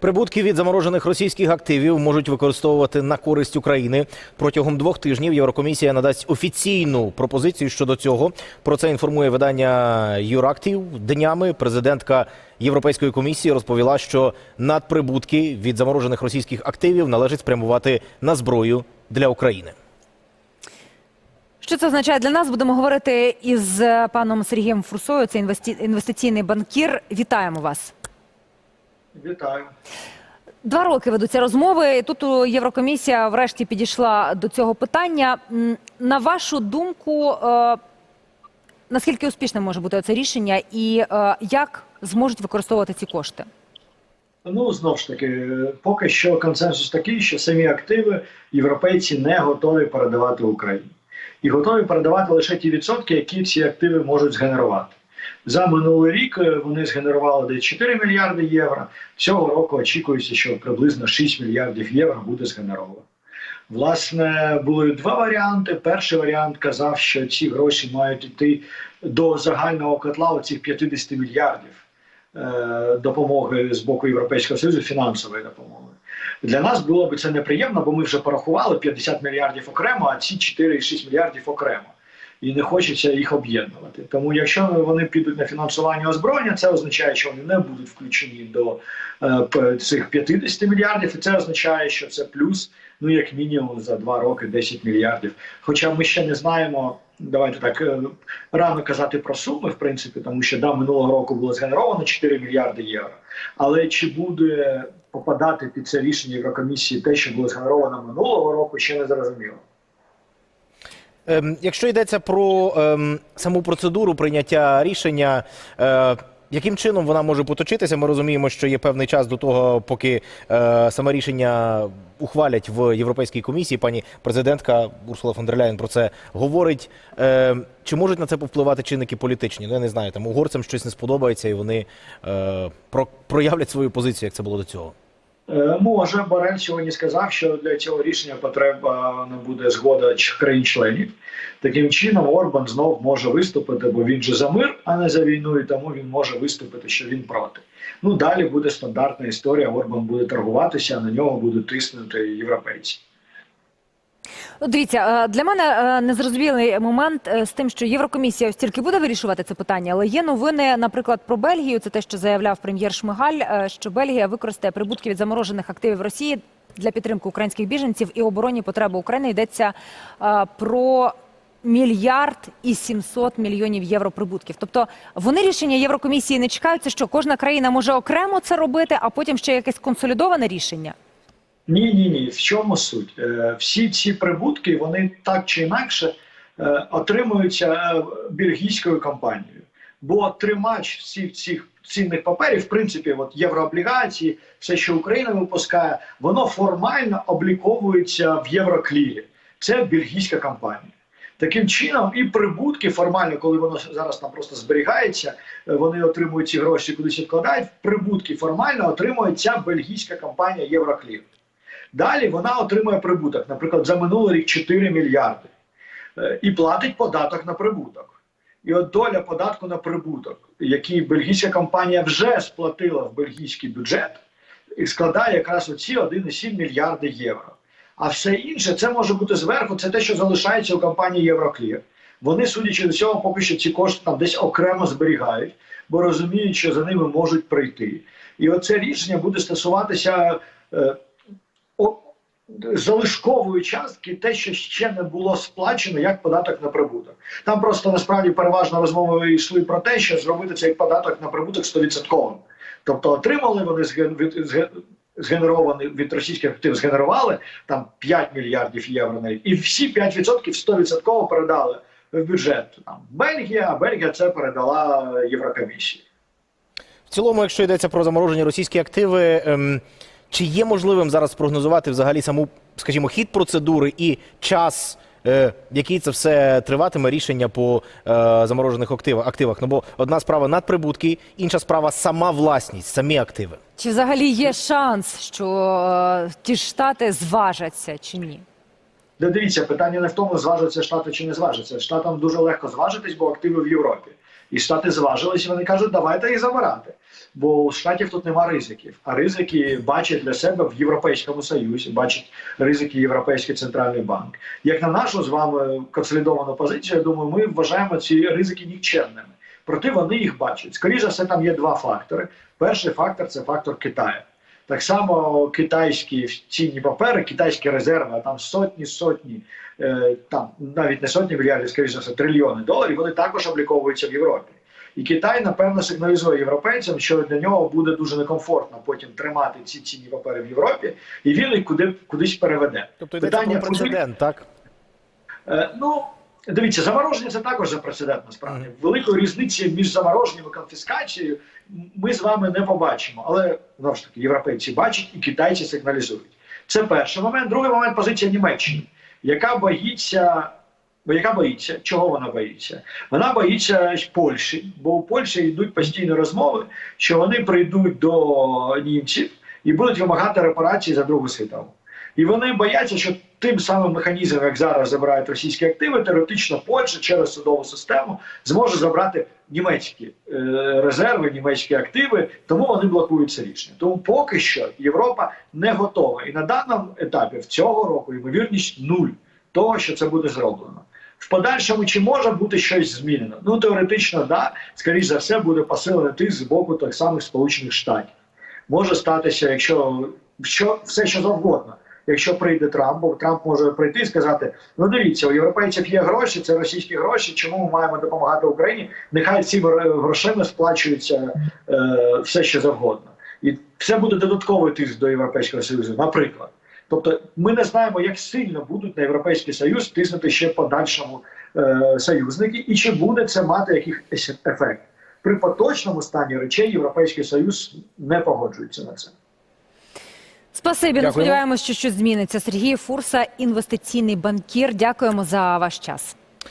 Прибутки від заморожених російських активів можуть використовувати на користь України. Протягом двох тижнів Єврокомісія надасть офіційну пропозицію щодо цього. Про це інформує видання Юрактів. Днями президентка Європейської комісії розповіла, що надприбутки від заморожених російських активів належить спрямувати на зброю для України. Що це означає для нас? Будемо говорити із паном Сергієм Фурсою. Це інвесті... інвестиційний банкір. Вітаємо вас. Вітаю. Два роки ведуться розмови. Тут Єврокомісія врешті підійшла до цього питання. На вашу думку, е, наскільки успішним може бути це рішення, і е, як зможуть використовувати ці кошти? Ну знов ж таки, поки що консенсус такий, що самі активи європейці не готові передавати Україні, і готові передавати лише ті відсотки, які ці активи можуть згенерувати. За минулий рік е, вони згенерували десь 4 мільярди євро. Цього року очікується, що приблизно 6 мільярдів євро буде згенеровано. Власне, були два варіанти. Перший варіант казав, що ці гроші мають йти до загального котла оцих 50 мільярдів е, допомоги з боку Європейського Союзу, фінансової допомоги. Для нас було б це неприємно, бо ми вже порахували 50 мільярдів окремо, а ці 4,6 мільярдів окремо. І не хочеться їх об'єднувати. Тому, якщо вони підуть на фінансування озброєння, це означає, що вони не будуть включені до е, цих 50 мільярдів, і це означає, що це плюс, ну як мінімум, за два роки 10 мільярдів. Хоча ми ще не знаємо, давайте так е, рано казати про суми, в принципі, тому що да, минулого року було згенеровано 4 мільярди євро. Але чи буде попадати під це рішення Єврокомісії те, що було згенеровано минулого року, ще не зрозуміло. Ем, якщо йдеться про ем, саму процедуру прийняття рішення, е, яким чином вона може поточитися? Ми розуміємо, що є певний час до того, поки е, саме рішення ухвалять в Європейській комісії. Пані президентка Урсула фон дер Ляєн про це говорить. Е, чи можуть на це повпливати чинники політичні? Ну я не знаю, там угорцям щось не сподобається, і вони про, проявлять свою позицію, як це було до цього. Е, Може, Борель сьогодні сказав, що для цього рішення потреба не буде згода країн-членів. Таким чином, Орбан знов може виступити, бо він же за мир, а не за війну, і тому він може виступити, що він проти. Ну далі буде стандартна історія. Орбан буде торгуватися, а на нього будуть тиснути європейці. Ну, Дивіться, е, для мене е, незрозумілий момент е, з тим, що Єврокомісія ось тільки буде вирішувати це питання, але є новини, наприклад, про Бельгію. Це те, що заявляв прем'єр Шмигаль, що Бельгія використає прибутки від заморожених активів Росії для підтримки українських біженців і оборонні потреби України. Йдеться про мільярд і 700 мільйонів євро прибутків. Тобто вони рішення Єврокомісії не чекають. Це що кожна країна може окремо це робити, а потім ще якесь консолідоване рішення. Ні, ні, ні. В чому суть? Е, Всі ці прибутки вони так чи інакше е, отримуються е, бельгійською компанією. Бо тримач всіх цих цінних паперів, в принципі, от єврооблігації, все, що Україна випускає, воно формально обліковується в Євроклірі. Це бельгійська компанія. Таким чином, і прибутки формально, коли воно зараз там просто зберігається, вони отримують ці гроші, кудись відкладають. Прибутки формально отримує ця бельгійська компанія Євроклір. Далі вона отримує прибуток, наприклад, за минулий рік 4 мільярди, Е, і платить податок на прибуток. І от доля податку на прибуток, який бельгійська компанія вже сплатила в бельгійський бюджет, і складає якраз оці 1,7 мільярди євро. А все інше це може бути зверху, це те, що залишається у компанії Євроклір. Вони, судячи до цього, поки що ці кошти там десь окремо зберігають, бо розуміють, що за ними можуть прийти. І оце рішення буде стосуватися е, залишкової частки, те, що ще не було сплачено як податок на прибуток. Там просто насправді переважно розмови йшли про те, що зробити цей податок на прибуток 100%. Тобто отримали вони від- згенерований від російських активів, згенерували там 5 мільярдів євро на рік, і всі 5% 100% передали в бюджет там Бельгія, а Бельгія це передала Єврокомісії. В цілому, якщо йдеться про заморожені російські активи, ем, чи є можливим зараз спрогнозувати взагалі саму, скажімо, хід процедури і час, е, який це все триватиме рішення по е, заморожених активах, активах? Ну бо одна справа надприбутки, інша справа сама власність, самі активи. Чи взагалі є шанс, що е, ті штати зважаться чи ні? Де дивіться, питання не в тому, зважаться штати чи не зважаться. Штатам дуже легко зважитись, бо активи в Європі. І штати зважились, і вони кажуть, давайте їх забирати. Бо у штатів тут нема ризиків. А ризики бачать для себе в Європейському Союзі, бачить ризики Європейський центральний банк. Як на нашу з вами консолідовану позицію, я думаю, ми вважаємо ці ризики нікчемними. Проте вони їх бачать. Скоріше все, там є два фактори. Перший фактор це фактор Китаю. Так само китайські цінні папери, китайські резерви, а там сотні, сотні, е, там навіть не сотні мільярдів, скоріше все, трильйони доларів, вони також обліковуються в Європі. І Китай, напевно, сигналізує європейцям, що для нього буде дуже некомфортно потім тримати ці цінні папери в Європі, і він їх куди, кудись переведе. Тобто йдеться про куди- так? Е, ну, дивіться, замороження це також за прецедент насправді. Великої різниці між замороженням і конфіскацією ми з вами не побачимо. Але знову ж таки, європейці бачать і китайці сигналізують. Це перший момент. Другий момент позиція Німеччини, яка боїться. Бо яка боїться? Чого вона боїться? Вона боїться Польщі, бо у Польщі йдуть постійні розмови, що вони прийдуть до німців і будуть вимагати репарації за Другу світову. І вони бояться, що тим самим механізмом, як зараз забирають російські активи, теоретично Польща через судову систему зможе забрати німецькі е, резерви, німецькі активи, тому вони блокують це рішення. Тому поки що Європа не готова. І на даному етапі в цього року ймовірність нуль того, що це буде зроблено. В подальшому чи може бути щось змінено? Ну теоретично, да, скоріш за все, буде посилений тиск з боку так самих Сполучених Штатів. Може статися, якщо що все що завгодно. Якщо прийде Трамп, бо Трамп може прийти і сказати: ну дивіться, у європейців є гроші, це російські гроші. Чому ми маємо допомагати Україні? Нехай цими грошима сплачується е, все, що завгодно, і це буде додатковий тиск до Європейського Союзу, наприклад. Тобто, ми не знаємо, як сильно будуть на європейський союз тиснути ще подальшому е, союзники, і чи буде це мати якийсь ефект при поточному стані речей. Європейський союз не погоджується на це. Спасибі. Ну, Дякуємо. сподіваємося, що щось зміниться. Сергій Фурса, інвестиційний банкір. Дякуємо за ваш час.